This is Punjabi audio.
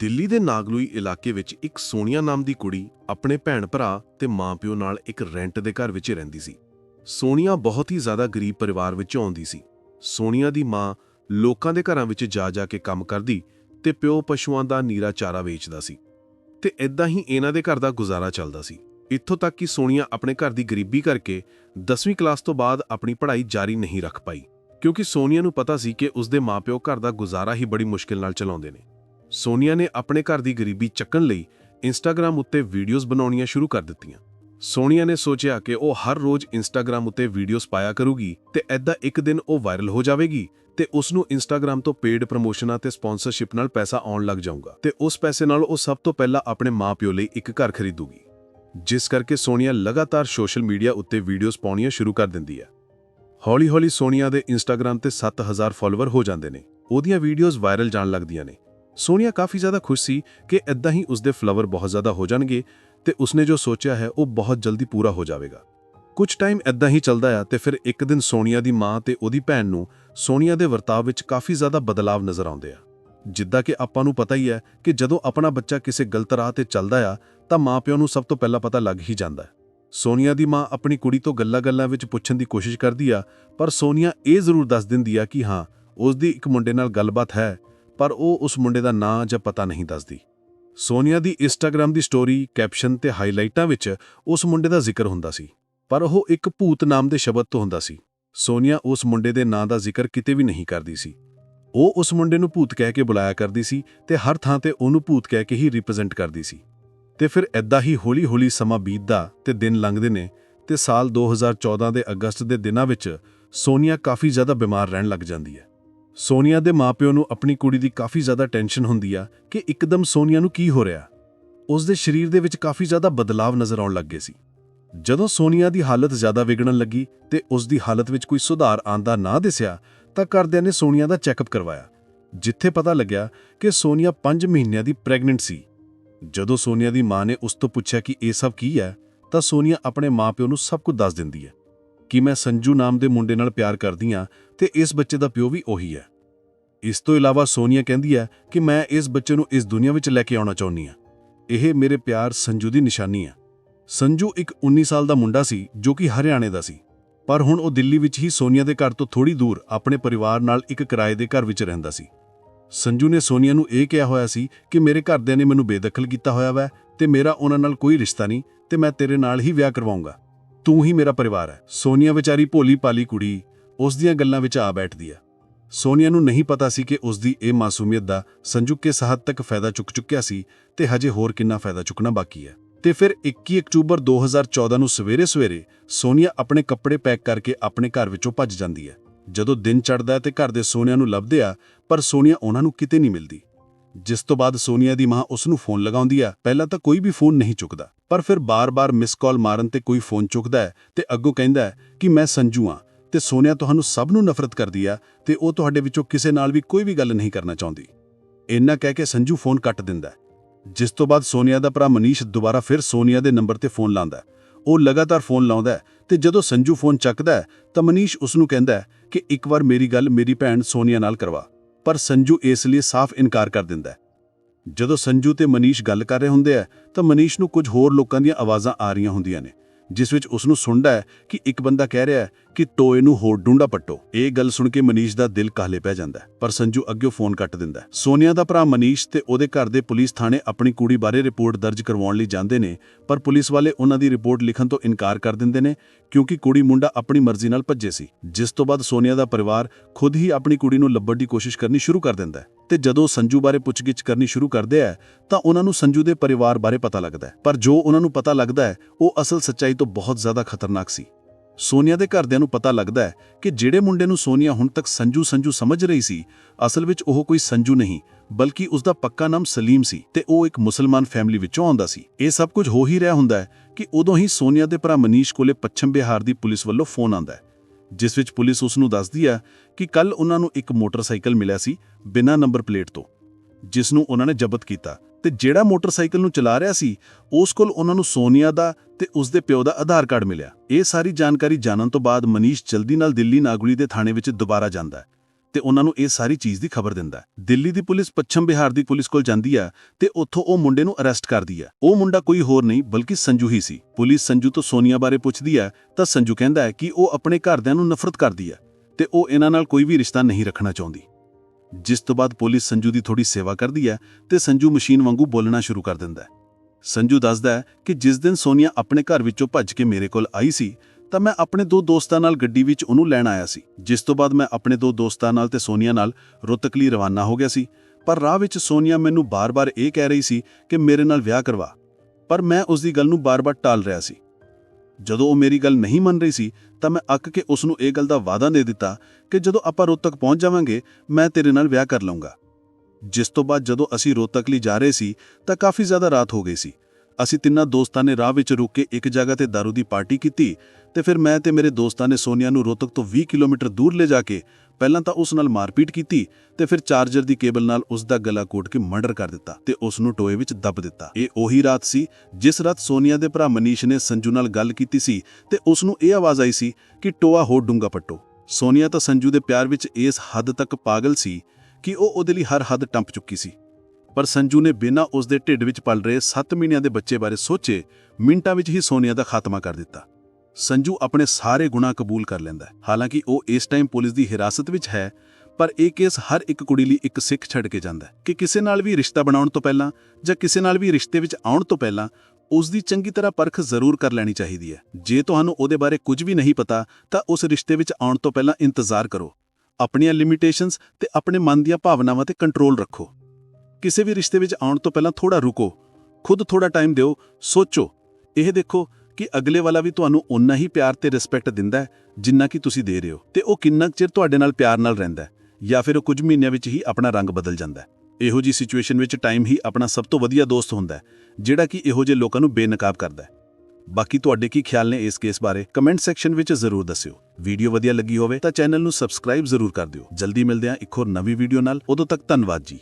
ਦਿੱਲੀ ਦੇ ਨਾਗਲੂਈ ਇਲਾਕੇ ਵਿੱਚ ਇੱਕ ਸੋਨੀਆ ਨਾਮ ਦੀ ਕੁੜੀ ਆਪਣੇ ਭੈਣ ਭਰਾ ਤੇ ਮਾਂ-ਪਿਓ ਨਾਲ ਇੱਕ ਰੈਂਟ ਦੇ ਘਰ ਵਿੱਚ ਰਹਿੰਦੀ ਸੀ। ਸੋਨੀਆ ਬਹੁਤ ਹੀ ਜ਼ਿਆਦਾ ਗਰੀਬ ਪਰਿਵਾਰ ਵਿੱਚੋਂ ਆਉਂਦੀ ਸੀ। ਸੋਨੀਆ ਦੀ ਮਾਂ ਲੋਕਾਂ ਦੇ ਘਰਾਂ ਵਿੱਚ ਜਾ ਜਾ ਕੇ ਕੰਮ ਕਰਦੀ ਤੇ ਪਿਓ ਪਸ਼ੂਆਂ ਦਾ ਨੀਰਾ ਚਾਰਾ ਵੇਚਦਾ ਸੀ। ਤੇ ਇਦਾਂ ਹੀ ਇਹਨਾਂ ਦੇ ਘਰ ਦਾ ਗੁਜ਼ਾਰਾ ਚੱਲਦਾ ਸੀ। ਇੱਥੋਂ ਤੱਕ ਕਿ ਸੋਨੀਆ ਆਪਣੇ ਘਰ ਦੀ ਗਰੀਬੀ ਕਰਕੇ 10ਵੀਂ ਕਲਾਸ ਤੋਂ ਬਾਅਦ ਆਪਣੀ ਪੜ੍ਹਾਈ ਜਾਰੀ ਨਹੀਂ ਰੱਖ ਪਾਈ, ਕਿਉਂਕਿ ਸੋਨੀਆ ਨੂੰ ਪਤਾ ਸੀ ਕਿ ਉਸਦੇ ਮਾਪਿਓ ਘਰ ਦਾ ਗੁਜ਼ਾਰਾ ਹੀ ਬੜੀ ਮੁਸ਼ਕਿਲ ਨਾਲ ਚਲਾਉਂਦੇ ਨੇ। ਸੋਨੀਆ ਨੇ ਆਪਣੇ ਘਰ ਦੀ ਗਰੀਬੀ ਚੱਕਣ ਲਈ ਇੰਸਟਾਗ੍ਰam ਉੱਤੇ ਵੀਡੀਓਜ਼ ਬਣਾਉਣੀਆਂ ਸ਼ੁਰੂ ਕਰ ਦਿੱਤੀਆਂ। ਸੋਨੀਆ ਨੇ ਸੋਚਿਆ ਕਿ ਉਹ ਹਰ ਰੋਜ਼ ਇੰਸਟਾਗ੍ਰam ਉੱਤੇ ਵੀਡੀਓਜ਼ ਪਾਇਆ ਕਰੂਗੀ ਤੇ ਐਦਾਂ ਇੱਕ ਦਿਨ ਉਹ ਵਾਇਰਲ ਹੋ ਜਾਵੇਗੀ ਤੇ ਉਸ ਨੂੰ ਇੰਸਟਾਗ੍ਰam ਤੋਂ ਪੇਡ ਪ੍ਰਮੋਸ਼ਨਾਂ ਤੇ ਸਪਾਂਸਰਸ਼ਿਪ ਨਾਲ ਪੈਸਾ ਆਉਣ ਲੱਗ ਜਾਊਗਾ ਤੇ ਉਸ ਪੈਸੇ ਨਾਲ ਉਹ ਸਭ ਤੋਂ ਪਹਿਲਾਂ ਆਪਣੇ ਮਾਪਿਓ ਲਈ ਇੱਕ ਘਰ ਖਰੀਦੂਗੀ। ਜਿਸ ਕਰਕੇ ਸੋਨੀਆ ਲਗਾਤਾਰ ਸੋਸ਼ਲ ਮੀਡੀਆ ਉੱਤੇ ਵੀਡੀਓਜ਼ ਪਾਉਣੀਆਂ ਸ਼ੁਰੂ ਕਰ ਦਿੰਦੀ ਹੈ। ਹੌਲੀ-ਹੌਲੀ ਸੋਨੀਆ ਦੇ ਇੰਸਟਾਗ੍ਰam ਤੇ 7000 ਫਾਲੋਅਰ ਹੋ ਜਾਂਦੇ ਨੇ। ਉਹਦੀਆਂ ਵੀਡੀਓਜ਼ ਵਾਇਰਲ ਜਾਣ ਲੱਗਦੀਆਂ ਨੇ। ਸੋਨੀਆ ਕਾਫੀ ਜ਼ਿਆਦਾ ਖੁਸ਼ ਸੀ ਕਿ ਇਦਾਂ ਹੀ ਉਸਦੇ ਫਲਾਵਰ ਬਹੁਤ ਜ਼ਿਆਦਾ ਹੋ ਜਾਣਗੇ ਤੇ ਉਸਨੇ ਜੋ ਸੋਚਿਆ ਹੈ ਉਹ ਬਹੁਤ ਜਲਦੀ ਪੂਰਾ ਹੋ ਜਾਵੇਗਾ। ਕੁਝ ਟਾਈਮ ਇਦਾਂ ਹੀ ਚੱਲਦਾ ਆ ਤੇ ਫਿਰ ਇੱਕ ਦਿਨ ਸੋਨੀਆ ਦੀ ਮਾਂ ਤੇ ਉਹਦੀ ਭੈਣ ਨੂੰ ਸੋਨੀਆ ਦੇ ਵਰਤਾਵ ਵਿੱਚ ਕਾਫੀ ਜ਼ਿਆਦਾ ਬਦਲਾਵ ਨਜ਼ਰ ਆਉਂਦੇ ਆ। ਜਿੱਦਾਂ ਕਿ ਆਪਾਂ ਨੂੰ ਪਤਾ ਹੀ ਹੈ ਕਿ ਜਦੋਂ ਆਪਣਾ ਬੱਚਾ ਕਿਸੇ ਗਲਤ ਰਾਹ ਤੇ ਚੱਲਦਾ ਆ, ਤਾਂ ਮਾਪਿਆਂ ਨੂੰ ਸਭ ਤੋਂ ਪਹਿਲਾਂ ਪਤਾ ਲੱਗ ਹੀ ਜਾਂਦਾ ਹੈ। ਸੋਨੀਆ ਦੀ ਮਾਂ ਆਪਣੀ ਕੁੜੀ ਤੋਂ ਗੱਲਾਂ-ਗੱਲਾਂ ਵਿੱਚ ਪੁੱਛਣ ਦੀ ਕੋਸ਼ਿਸ਼ ਕਰਦੀ ਆ, ਪਰ ਸੋਨੀਆ ਇਹ ਜ਼ਰੂਰ ਦੱਸ ਦਿੰਦੀ ਆ ਕਿ ਹਾਂ ਉਸ ਦੀ ਇੱਕ ਮੁੰਡੇ ਨਾਲ ਗੱਲਬਾਤ ਹੈ ਪਰ ਉਹ ਉਸ ਮੁੰਡੇ ਦਾ ਨਾਂ ਜਾਂ ਪਤਾ ਨਹੀਂ ਦੱਸਦੀ। ਸੋਨੀਆ ਦੀ ਇੰਸਟਾਗ੍ਰam ਦੀ ਸਟੋਰੀ ਕੈਪਸ਼ਨ ਤੇ ਹਾਈਲਾਈਟਾਂ ਵਿੱਚ ਉਸ ਮੁੰਡੇ ਦਾ ਜ਼ਿਕਰ ਹੁੰਦਾ ਸੀ, ਪਰ ਉਹ ਇੱਕ ਭੂਤ ਨਾਮ ਦੇ ਸ਼ਬਦ ਤੋਂ ਹੁੰਦਾ ਸੀ। ਸੋਨੀਆ ਉਸ ਮੁੰਡੇ ਦੇ ਨਾਂ ਦਾ ਜ਼ਿਕਰ ਕਿਤੇ ਵੀ ਨਹੀਂ ਕਰਦੀ ਸੀ। ਉਹ ਉਸ ਮੁੰਡੇ ਨੂੰ ਭੂਤ ਕਹਿ ਕੇ ਬੁਲਾਇਆ ਕਰਦੀ ਸੀ ਤੇ ਹਰ ਥਾਂ ਤੇ ਉਹਨੂੰ ਭੂਤ ਕਹਿ ਕੇ ਹੀ ਰਿਪਰੈਜ਼ੈਂਟ ਕਰਦੀ ਸੀ। ਤੇ ਫਿਰ ਐਦਾਂ ਹੀ ਹੌਲੀ-ਹੌਲੀ ਸਮਾਂ ਬੀਤਦਾ ਤੇ ਦਿਨ ਲੰਘਦੇ ਨੇ ਤੇ ਸਾਲ 2014 ਦੇ ਅਗਸਤ ਦੇ ਦਿਨਾਂ ਵਿੱਚ ਸੋਨੀਆ ਕਾਫੀ ਜ਼ਿਆਦਾ ਬਿਮਾਰ ਰਹਿਣ ਲੱਗ ਜਾਂਦੀ ਹੈ। ਸੋਨੀਆ ਦੇ ਮਾਪਿਓ ਨੂੰ ਆਪਣੀ ਕੁੜੀ ਦੀ ਕਾਫੀ ਜ਼ਿਆਦਾ ਟੈਨਸ਼ਨ ਹੁੰਦੀ ਆ ਕਿ ਇੱਕਦਮ ਸੋਨੀਆ ਨੂੰ ਕੀ ਹੋ ਰਿਹਾ। ਉਸ ਦੇ ਸਰੀਰ ਦੇ ਵਿੱਚ ਕਾਫੀ ਜ਼ਿਆਦਾ ਬਦਲਾਵ ਨਜ਼ਰ ਆਉਣ ਲੱਗੇ ਸੀ। ਜਦੋਂ ਸੋਨੀਆ ਦੀ ਹਾਲਤ ਜ਼ਿਆਦਾ ਵਿਗੜਨ ਲੱਗੀ ਤੇ ਉਸ ਦੀ ਹਾਲਤ ਵਿੱਚ ਕੋਈ ਸੁਧਾਰ ਆਂਦਾ ਨਾ ਦਿਸਿਆ, ਤਾਂ ਘਰਦਿਆਂ ਨੇ ਸੋਨੀਆ ਦਾ ਚੈੱਕਅਪ ਕਰਵਾਇਆ, ਜਿੱਥੇ ਪਤਾ ਲੱਗਿਆ ਕਿ ਸੋਨੀਆ 5 ਮਹੀਨਿਆਂ ਦੀ ਪ੍ਰੈਗਨੈਂਟ ਸੀ। ਜਦੋਂ ਸੋਨੀਆ ਦੀ ਮਾਂ ਨੇ ਉਸ ਤੋਂ ਪੁੱਛਿਆ ਕਿ ਇਹ ਸਭ ਕੀ ਹੈ, ਤਾਂ ਸੋਨੀਆ ਆਪਣੇ ਮਾਪਿਓ ਨੂੰ ਸਭ ਕੁਝ ਦੱਸ ਦਿੰਦੀ ਹੈ ਕਿ ਮੈਂ ਸੰਜੂ ਨਾਮ ਦੇ ਮੁੰਡੇ ਨਾਲ ਪਿਆਰ ਕਰਦੀ ਹਾਂ ਤੇ ਇਸ ਬੱਚੇ ਦਾ ਪਿਓ ਵੀ ਉਹੀ ਹੈ। ਇਸ ਤੋਂ ਇਲਾਵਾ ਸੋਨੀਆ ਕਹਿੰਦੀ ਹੈ ਕਿ ਮੈਂ ਇਸ ਬੱਚੇ ਨੂੰ ਇਸ ਦੁਨੀਆ ਵਿੱਚ ਲੈ ਕੇ ਆਉਣਾ ਚਾਹੁੰਦੀ ਹਾਂ। ਇਹ ਮੇਰੇ ਪਿਆਰ ਸੰਜੂ ਦੀ ਨਿਸ਼ਾਨੀ ਹੈ। ਸੰਜੂ ਇੱਕ 19 ਸਾਲ ਦਾ ਮੁੰਡਾ ਸੀ ਜੋ ਕਿ ਹਰਿਆਣੇ ਦਾ ਸੀ। ਪਰ ਹੁਣ ਉਹ ਦਿੱਲੀ ਵਿੱਚ ਹੀ ਸੋਨੀਆ ਦੇ ਘਰ ਤੋਂ ਥੋੜੀ ਦੂਰ ਆਪਣੇ ਪਰਿਵਾਰ ਨਾਲ ਇੱਕ ਕਿਰਾਏ ਦੇ ਘਰ ਵਿੱਚ ਰਹਿੰਦਾ ਸੀ। ਸੰਜੂ ਨੇ ਸੋਨੀਆ ਨੂੰ ਇਹ ਕਿਹਾ ਹੋਇਆ ਸੀ ਕਿ ਮੇਰੇ ਘਰਦਿਆਂ ਨੇ ਮੈਨੂੰ ਬੇਦਖਲ ਕੀਤਾ ਹੋਇਆ ਵੈ ਤੇ ਮੇਰਾ ਉਹਨਾਂ ਨਾਲ ਕੋਈ ਰਿਸ਼ਤਾ ਨਹੀਂ ਤੇ ਮੈਂ ਤੇਰੇ ਨਾਲ ਹੀ ਵਿਆਹ ਕਰਵਾਉਂਗਾ। ਤੂੰ ਹੀ ਮੇਰਾ ਪਰਿਵਾਰ ਹੈ। ਸੋਨੀਆ ਵਿਚਾਰੀ ਭੋਲੀ ਪਾਲੀ ਕੁੜੀ ਉਸ ਦੀਆਂ ਗੱਲਾਂ ਵਿੱਚ ਆ ਬੈਠਦੀ ਹੈ। ਸੋਨੀਆ ਨੂੰ ਨਹੀਂ ਪਤਾ ਸੀ ਕਿ ਉਸ ਦੀ ਇਹ ਮਾਸੂਮੀਅਤ ਦਾ ਸੰਜੂ ਕਿਸ ਹੱਦ ਤੱਕ ਫਾਇਦਾ ਚੁੱਕ ਚੁੱਕਿਆ ਸੀ ਤੇ ਹਜੇ ਹੋਰ ਕਿੰਨਾ ਫਾਇਦਾ ਚੁੱਕਣਾ ਬਾਕੀ ਹੈ। ਤੇ ਫਿਰ 21 ਅਕਤੂਬਰ 2014 ਨੂੰ ਸਵੇਰੇ-ਸਵੇਰੇ ਸੋਨੀਆ ਆਪਣੇ ਕੱਪੜੇ ਪੈਕ ਕਰਕੇ ਆਪਣੇ ਘਰ ਵਿੱਚੋਂ ਭੱਜ ਜਾਂਦੀ ਹੈ। ਜਦੋਂ ਦਿਨ ਚੜ੍ਹਦਾ ਹੈ ਤੇ ਘਰ ਦੇ ਸੋਨੀਆ ਨੂੰ ਲੱਭਦੇ ਆ, ਪਰ ਸੋਨੀਆ ਉਹਨਾਂ ਨੂੰ ਕਿਤੇ ਨਹੀਂ ਮਿਲਦੀ। ਜਿਸ ਤੋਂ ਬਾਅਦ ਸੋਨੀਆ ਦੀ ਮਾਂ ਉਸ ਨੂੰ ਫੋਨ ਲਗਾਉਂਦੀ ਆ, ਪਹਿਲਾਂ ਤਾਂ ਕੋਈ ਵੀ ਫੋਨ ਨਹੀਂ ਚੁੱਕਦਾ। ਪਰ ਫਿਰ ਬਾਰ-ਬਾਰ ਮਿਸ ਕਾਲ ਮਾਰਨ ਤੇ ਕੋਈ ਫੋਨ ਚੁੱਕਦਾ ਹੈ ਤੇ ਅੱਗੋਂ ਕਹਿੰਦਾ ਹੈ ਕਿ ਮੈਂ ਸੰਜੂ ਆ ਤੇ ਸੋਨੀਆ ਤੁਹਾਨੂੰ ਸਭ ਨੂੰ ਨਫ਼ਰਤ ਕਰਦੀ ਆ ਤੇ ਉਹ ਤੁਹਾਡੇ ਵਿੱਚੋਂ ਕਿਸੇ ਨਾਲ ਵੀ ਕੋਈ ਵੀ ਗੱਲ ਨਹੀਂ ਕਰਨਾ ਚਾਹੁੰਦੀ। ਇੰਨਾ ਕਹਿ ਕੇ ਸੰਜੂ ਫੋਨ ਕੱਟ ਦਿੰਦਾ ਜਿਸ ਤੋਂ ਬਾਅਦ ਸੋਨੀਆ ਦਾ ਭਰਾ ਮਨੀਸ਼ ਦੁਬਾਰਾ ਫਿਰ ਸੋਨੀਆ ਦੇ ਨੰਬਰ ਤੇ ਫੋਨ ਲਾਉਂਦਾ ਉਹ ਲਗਾਤਾਰ ਫੋਨ ਲਾਉਂਦਾ ਹੈ ਤੇ ਜਦੋਂ ਸੰਜੂ ਫੋਨ ਚੱਕਦਾ ਤਾਂ ਮਨੀਸ਼ ਉਸ ਨੂੰ ਕਹਿੰਦਾ ਕਿ ਇੱਕ ਵਾਰ ਮੇਰੀ ਗੱਲ ਮੇਰੀ ਭੈਣ ਸੋਨੀਆ ਨਾਲ ਕਰਵਾ। ਪਰ ਸੰਜੂ ਇਸ ਲਈ ਸਾਫ਼ ਇਨਕਾਰ ਕਰ ਦਿੰਦਾ ਜਦੋਂ ਸੰਜੂ ਤੇ ਮਨੀਸ਼ ਗੱਲ ਕਰ ਰਹੇ ਹੁੰਦੇ ਆ, ਤਾਂ ਮਨੀਸ਼ ਨੂੰ ਕੁਝ ਹੋਰ ਲੋਕਾਂ ਦੀਆਂ ਆਵਾਜ਼ਾਂ ਆ ਰਹੀਆਂ ਹੁੰਦੀਆਂ ਨੇ। ਜਿਸ ਵਿੱਚ ਉਸ ਨੂੰ ਸੁਣਦਾ ਹੈ ਕਿ ਇੱਕ ਬੰਦਾ ਕਹਿ ਰਿਹਾ ਹੈ ਕਿ ਟੋਏ ਨੂੰ ਹੋਰ ਡੂੰਡਾ ਪੱਟੋ। ਇਹ ਗੱਲ ਸੁਣ ਕੇ ਮਨੀਸ਼ ਦਾ ਦਿਲ ਕਾਹਲੇ ਪੈ ਜਾਂਦਾ ਪਰ ਸੰਜੂ ਅੱਗੇ ਫੋਨ ਕੱਟ ਦਿੰਦਾ ਸੋਨੀਆ ਦਾ ਭਰਾ ਮਨੀਸ਼ ਤੇ ਉਹਦੇ ਘਰ ਦੇ ਪੁਲਿਸ ਥਾਣੇ ਆਪਣੀ ਕੁੜੀ ਬਾਰੇ ਰਿਪੋਰਟ ਦਰਜ ਕਰਵਾਉਣ ਲਈ ਜਾਂਦੇ ਨੇ, ਪਰ ਪੁਲਿਸ ਵਾਲੇ ਉਹਨਾਂ ਦੀ ਰਿਪੋਰਟ ਲਿਖਣ ਤੋਂ ਇਨਕਾਰ ਕਰ ਦਿੰਦੇ ਨੇ, ਕਿਉਂਕਿ ਕੁੜੀ ਮੁੰਡਾ ਆਪਣੀ ਮਰਜ਼ੀ ਨਾਲ ਭੱਜੇ ਸੀ, ਜਿਸ ਤੋਂ ਬਾਅਦ ਸੋਨੀਆ ਦਾ ਪਰਿਵਾਰ ਖੁਦ ਹੀ ਆਪਣੀ ਕੁੜੀ ਨੂੰ ਲੱਭਣ ਦੀ ਕੋਸ਼ਿਸ਼ ਕਰਨੀ ਸ਼ੁਰੂ ਕਰ ਦਿੰਦਾ ਹੈ। ਤੇ ਜਦੋਂ ਸੰਜੂ ਬਾਰੇ ਪੁੱਛਗਿੱਛ ਕਰਨੀ ਸ਼ੁਰੂ ਕਰਦੇ ਆ, ਤਾਂ ਉਹਨਾਂ ਨੂੰ ਸੰਜੂ ਦੇ ਪਰਿਵਾਰ ਬਾਰੇ ਪਤਾ ਲੱਗਦਾ ਹੈ। ਪਰ ਜੋ ਉਹਨਾਂ ਨੂੰ ਪਤਾ ਲੱਗਦਾ ਹੈ, ਉਹ ਅਸਲ ਸੱਚਾਈ ਤੋਂ ਬਹੁਤ ਜ਼ਿਆਦਾ ਖਤਰਨਾਕ ਸੀ। ਸੋਨੀਆ ਦੇ ਘਰਦਿਆਂ ਨੂੰ ਪਤਾ ਲੱਗਦਾ ਹੈ ਕਿ ਜਿਹੜੇ ਮੁੰਡੇ ਨੂੰ ਸੋਨੀਆ ਹੁਣ ਤੱਕ ਸੰਜੂ ਸੰਜੂ ਸਮਝ ਰਹੀ ਸੀ, ਅਸਲ ਵਿੱਚ ਉਹ ਕੋਈ ਸੰਜੂ ਨਹੀਂ, ਬਲਕਿ ਉਸ ਦਾ ਪੱਕਾ ਨਾਮ ਸਲੀਮ ਸੀ ਤੇ ਉਹ ਇੱਕ ਮੁਸਲਮਾਨ ਫੈਮਿਲੀ ਵਿੱਚੋਂ ਆਉਂਦਾ ਸੀ। ਇਹ ਸਭ ਕੁਝ ਹੋ ਹੀ ਰਿਹਾ ਹੁੰਦਾ ਹੈ ਕਿ ਉਦੋਂ ਹੀ ਸੋਨੀਆ ਦੇ ਭਰਾ ਮਨੀਸ਼ ਕੋਲੇ ਪੱਛਮ ਬਿਹਾਰ ਦੀ ਪੁਲਿਸ ਵੱਲੋਂ ਫੋਨ ਆਉਂਦਾ ਹੈ। ਜਿਸ ਵਿੱਚ ਪੁਲਿਸ ਉਸ ਨੂੰ ਦੱਸਦੀ ਹੈ ਕਿ ਕੱਲ ਉਹਨਾਂ ਨੂੰ ਇੱਕ ਮੋਟਰਸਾਈਕਲ ਮਿਲਿਆ ਸੀ ਬਿਨਾਂ ਨੰਬਰ ਪਲੇਟ ਤੋਂ, ਜਿਸ ਨੂੰ ਉਹਨਾਂ ਨੇ ਜ਼ਬਤ ਕੀਤਾ ਤੇ ਜਿਹੜਾ ਮੋਟਰਸਾਈਕਲ ਨੂੰ ਚਲਾ ਰਿਹਾ ਸੀ, ਉਸ ਕੋਲ ਉਹਨਾਂ ਨੂੰ ਸੋਨੀਆ ਦਾ ਤੇ ਉਸ ਦੇ ਪਿਓ ਦਾ ਆਧਾਰ ਕਾਰਡ ਮਿਲਿਆ। ਇਹ ਸਾਰੀ ਜਾਣਕਾਰੀ ਜਾਣਨ ਤੋਂ ਬਾਅਦ ਮਨੀਸ਼ ਜਲਦੀ ਨਾਲ ਦਿੱਲੀ ਨਾਗੁਲੀ ਦੇ ਥਾਣੇ ਵਿੱਚ ਦੁਬਾਰਾ ਜਾਂਦਾ ਹੈ। ਤੇ ਉਹਨਾਂ ਨੂੰ ਇਹ ਸਾਰੀ ਚੀਜ਼ ਦੀ ਖਬਰ ਦਿੰਦਾ ਦਿੱਲੀ ਦੀ ਪੁਲਿਸ, ਪੱਛਮ ਬਿਹਾਰ ਦੀ ਪੁਲਿਸ ਕੋਲ ਜਾਂਦੀ ਹੈ ਤੇ ਉੱਥੋਂ ਉਹ ਮੁੰਡੇ ਨੂੰ ਅਰੈਸਟ ਕਰਦੀ ਹੈ ਉਹ ਮੁੰਡਾ ਕੋਈ ਹੋਰ ਨਹੀਂ, ਬਲਕਿ ਸੰਜੂ ਹੀ ਸੀ। ਪੁਲਿਸ ਸੰਜੂ ਤੋਂ ਸੋਨੀਆ ਬਾਰੇ ਪੁੱਛਦੀ ਹੈ ਤਾਂ ਸੰਜੂ ਕਹਿੰਦਾ ਹੈ ਕਿ ਉਹ ਆਪਣੇ ਘਰਦਿਆਂ ਨੂੰ ਨਫ਼ਰਤ ਕਰਦੀ ਹੈ ਤੇ ਉਹ ਇਹਨਾਂ ਨਾਲ ਕੋਈ ਵੀ ਰਿਸ਼ਤਾ ਨਹੀਂ ਰੱਖਣਾ ਚਾਹੁੰਦੀ। ਜਿਸ ਤੋਂ ਬਾਅਦ ਪੁਲਿਸ ਸੰਜੂ ਦੀ ਥੋੜੀ ਸੇਵਾ ਕਰਦੀ ਹੈ ਤੇ ਸੰਜੂ ਮਸ਼ੀਨ ਵਾਂਗੂ ਬੋਲਣਾ ਸ਼ੁਰੂ ਕਰ ਦਿੰਦਾ ਹੈ। ਸੰਜੂ ਦੱਸਦਾ ਹੈ ਕਿ ਜਿਸ ਦਿਨ ਸੋਨੀਆ ਆਪਣੇ ਘਰ ਵਿੱਚੋਂ ਭੱਜ ਕੇ ਮੇਰੇ ਕੋਲ ਆਈ ਸੀ ਤਾਂ ਮੈਂ ਆਪਣੇ ਦੋ ਦੋਸਤਾਂ ਨਾਲ ਗੱਡੀ ਵਿੱਚ ਉਹਨੂੰ ਲੈਣ ਆਇਆ ਸੀ, ਜਿਸ ਤੋਂ ਬਾਅਦ ਮੈਂ ਆਪਣੇ ਦੋ ਦੋਸਤਾਂ ਨਾਲ ਤੇ ਸੋਨੀਆ ਨਾਲ ਰੋਹਤਕ ਲਈ ਰਵਾਨਾ ਹੋ ਗਿਆ ਸੀ। ਪਰ ਰਾਹ ਵਿੱਚ ਸੋਨੀਆ ਮੈਨੂੰ ਬਾਰ-ਬਾਰ ਇਹ ਕਹਿ ਰਹੀ ਸੀ ਕਿ ਮੇਰੇ ਨਾਲ ਵਿਆਹ ਕਰਵਾ। ਪਰ ਮੈਂ ਉਸ ਦੀ ਗੱਲ ਨੂੰ ਬਾਰ-ਬਾਰ ਟਾਲ ਰਿਹਾ ਸੀ। ਜਦੋਂ ਉਹ ਮੇਰੀ ਗੱਲ ਨਹੀਂ ਮੰਨ ਰਹੀ ਸੀ, ਤਾਂ ਮੈਂ ਅੱਕ ਕੇ ਉਸ ਨੂੰ ਇਹ ਗੱਲ ਦਾ ਵਾਅਦਾ ਦੇ ਦਿੱਤਾ ਕਿ ਜਦੋਂ ਆਪਾਂ ਰੋਤਕ ਪਹੁੰਚ ਜਾਵਾਂਗੇ, ਮੈਂ ਤੇਰੇ ਨਾਲ ਵਿਆਹ ਕਰ ਲਵਾਂਗਾ ਜਿਸ ਤੋਂ ਬਾਅਦ ਜਦੋਂ ਅਸੀਂ ਰੋਤਕ ਲਈ ਜਾ ਰਹੇ ਸੀ, ਤਾਂ ਕਾਫੀ ਜ਼ਿਆਦਾ ਰਾਤ ਹੋ ਗਈ ਸੀ। ਅਸੀਂ ਤਿੰਨਾਂ ਦੋਸਤਾਂ ਨੇ ਰਾਹ ਵਿੱਚ ਰੁਕ ਕੇ ਇੱਕ ਜਗ੍ਹਾ ਤੇ ਦਾਰੂ ਦੀ ਪਾਰਟੀ ਕੀਤੀ ਤੇ ਫਿਰ ਮੈਂ ਤੇ ਮੇਰੇ ਦੋਸਤਾਂ ਨੇ ਸੋਨੀਆ ਨੂੰ ਰੋਹਤਕ ਤੋਂ 20 ਕਿਲੋਮੀਟਰ ਦੂਰ ਲੈ ਜਾ ਕੇ ਪਹਿਲਾਂ ਤਾਂ ਉਸ ਨਾਲ ਮਾਰਪੀਟ ਕੀਤੀ ਤੇ ਫਿਰ ਚਾਰਜਰ ਦੀ ਕੇਬਲ ਨਾਲ ਉਸ ਦਾ ਗਲਾ ਕੋਟ ਕੇ ਮਰਡਰ ਕਰ ਦਿੱਤਾ ਤੇ ਉਸ ਨੂੰ ਟੋਏ ਵਿੱਚ ਦੱਬ ਦਿੱਤਾ। ਇਹ ਉਹੀ ਰਾਤ ਸੀ ਜਿਸ ਰਾਤ ਸੋਨੀਆ ਦੇ ਭਰਾ ਮਨੀਸ਼ ਨੇ ਸੰਜੂ ਨਾਲ ਗੱਲ ਕੀਤੀ ਸੀ ਤੇ ਉਸ ਨੂੰ ਇਹ ਆਵਾਜ਼ ਆਈ ਸੀ ਕਿ ਟੋਆ ਹੋਰ ਡੂੰਗਾ ਪੱਟੋ। ਸੋਨੀਆ ਤਾਂ ਸੰਜੂ ਦੇ ਪਿਆਰ ਵਿੱਚ ਇਸ ਹੱਦ ਤੱਕ ਪਾਗਲ ਸੀ ਕਿ ਉਹ ਉਹਦੇ ਲਈ ਹਰ ਹੱਦ ਟੰਪ ਚੁੱਕੀ ਸੀ। ਪਰ ਸੰਜੂ ਨੇ ਬਿਨਾਂ ਉਸ ਦੇ ਢਿੱਡ ਵਿੱਚ ਪਲ ਰਹੇ 7 ਮਹੀਨਿਆਂ ਦੇ ਬੱਚੇ ਬਾਰੇ ਸੋਚੇ, ਮਿੰਟਾਂ ਵਿੱਚ ਹੀ ਸੋਨੀਆ ਦਾ ਖਾਤਮਾ ਕਰ ਦਿੱਤਾ। ਸੰਜੂ ਆਪਣੇ ਸਾਰੇ ਗੁਨਾਹ ਕਬੂਲ ਕਰ ਲੈਂਦਾ ਹਾਲਾਂਕਿ ਉਹ ਇਸ ਟਾਈਮ ਪੁਲਿਸ ਦੀ ਹਿਰਾਸਤ ਵਿੱਚ ਹੈ, ਪਰ ਇਹ ਕੇਸ ਹਰ ਇੱਕ ਕੁੜੀ ਲਈ ਇੱਕ ਸਿੱਖ ਛੱਡ ਕੇ ਜਾਂਦਾ ਕਿ ਕਿਸੇ ਨਾਲ ਵੀ ਰਿਸ਼ਤਾ ਬਣਾਉਣ ਤੋਂ ਪਹਿਲਾਂ ਜਾਂ ਕਿਸੇ ਨਾਲ ਵੀ ਰਿਸ਼ਤੇ ਵਿੱਚ ਆਉਣ ਤੋਂ ਪਹਿਲਾਂ ਉਸ ਦੀ ਚੰਗੀ ਤਰ੍ਹਾਂ ਪਰਖ ਜ਼ਰੂਰ ਕਰ ਲੈਣੀ ਚਾਹੀਦੀ ਹੈ। ਜੇ ਤੁਹਾਨੂੰ ਉਹਦੇ ਬਾਰੇ ਕੁਝ ਵੀ ਨਹੀਂ ਪਤਾ, ਤਾਂ ਉਸ ਰਿਸ਼ਤੇ ਵਿੱਚ ਆਉਣ ਤੋਂ ਪਹਿਲਾਂ ਇੰਤਜ਼ਾਰ ਕਰੋ। ਆਪਣੀਆਂ ਲਿਮਿਟੇਸ਼ਨਸ ਤੇ ਆਪਣੇ ਮਨ ਦੀਆਂ ਭਾਵਨਾਵਾਂ ਤੇ ਕੰਟਰੋਲ ਰੱਖੋ। ਕਿਸੇ ਵੀ ਰਿਸ਼ਤੇ ਵਿੱਚ ਆਉਣ ਤੋਂ ਪਹਿਲਾਂ ਥੋੜਾ ਰੁਕੋ। ਖੁਦ ਥੋੜਾ ਟਾਈਮ ਦਿਓ। ਸੋਚੋ। ਇਹ ਦੇਖੋ ਕਿ ਅਗਲੇ ਵਾਲਾ ਵੀ ਤੁਹਾਨੂੰ ਉਨਾ ਹੀ ਪਿਆਰ ਤੇ ਰਿਸਪੈਕਟ ਦਿੰਦਾ ਹੈ ਜਿੰਨਾ ਕਿ ਤੁਸੀਂ ਦੇ ਰਹੇ ਹੋ। ਤੇ ਉਹ ਕਿੰਨਾ ਕੁ ਚਿਰ ਤੁਹਾਡੇ ਨਾਲ ਪਿਆਰ ਨਾਲ ਰਹਿੰਦਾ ਹੈ ਜਾਂ ਫਿਰ ਉਹ ਕੁਝ ਮਹੀਨਿਆਂ ਵਿੱਚ ਹੀ ਆਪਣਾ ਰੰਗ ਬਦਲ ਜਾਂਦਾ ਹੈ। ਇਹੋ ਜੀ ਸਿਚੁਏਸ਼ਨ ਵਿੱਚ ਟਾਈਮ ਹੀ ਆਪਣਾ ਸਭ ਤੋਂ ਵਧੀਆ ਦੋਸਤ ਹੁੰਦਾ ਹੈ, ਜਿਹੜਾ ਕਿ ਇਹੋ ਜਿਹੇ ਲੋਕਾਂ ਨੂੰ ਬੇਨਕਾਬ ਕਰਦਾ ਹੈ। ਬਾਕੀ ਤੁਹਾਡੇ ਕੀ ਖਿਆਲ ਨੇ ਇਸ ਕੇਸ ਬਾਰੇ ਕਮੈਂਟ ਸੈਕਸ਼ਨ ਵਿੱਚ ਜ਼ਰੂਰ ਦੱਸਿਓ। ਵੀਡੀਓ ਵਧੀਆ ਲੱਗੀ ਹੋਵੇ ਤਾਂ ਚੈਨਲ ਨੂੰ ਸਬਸਕ੍ਰਾਈਬ ਜ਼ਰੂਰ ਕਰ ਦਿਓ। ਜਲਦੀ ਮਿਲਦੇ ਹਾਂ ਇੱਕ ਹੋਰ ਨਵੀਂ ਵੀਡੀਓ ਨਾਲ। ਉਦੋਂ ਤੱਕ ਧੰਨਵਾਦ ਜੀ।